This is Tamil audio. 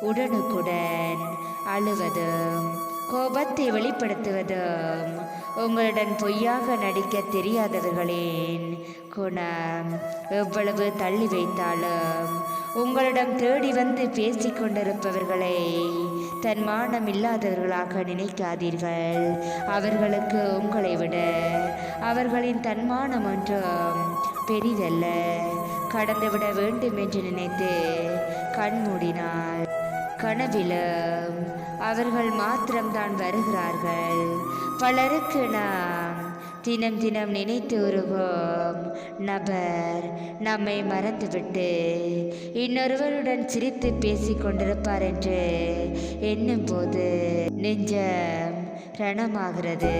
உடனுக்குடன் அழுவதும் கோபத்தை வெளிப்படுத்துவதும் உங்களுடன் பொய்யாக நடிக்க தெரியாதவர்களின் குணம் எவ்வளவு தள்ளி வைத்தாலும் உங்களிடம் தேடி வந்து பேசிக் கொண்டிருப்பவர்களை தன் மானம் இல்லாதவர்களாக நினைக்காதீர்கள். அவர்களுக்கு உங்களை விட அவர்களின் தன்மானம் ஒன்றும் பெரிதல்ல. கடந்துவிட வேண்டும் என்று நினைத்து கண் மூடினாள் கனவிலும் அவர்கள் மாத்திரம்தான் வருகிறார்கள். பலருக்கு நாம் தினம் தினம் நினைத்து வருவோம். நபர் நம்மை மறந்துவிட்டு இன்னொருவருடன் சிரித்து பேசிக் கொண்டிருப்பார் என்று எண்ணும் போது நெஞ்சம் ரணமாகிறது.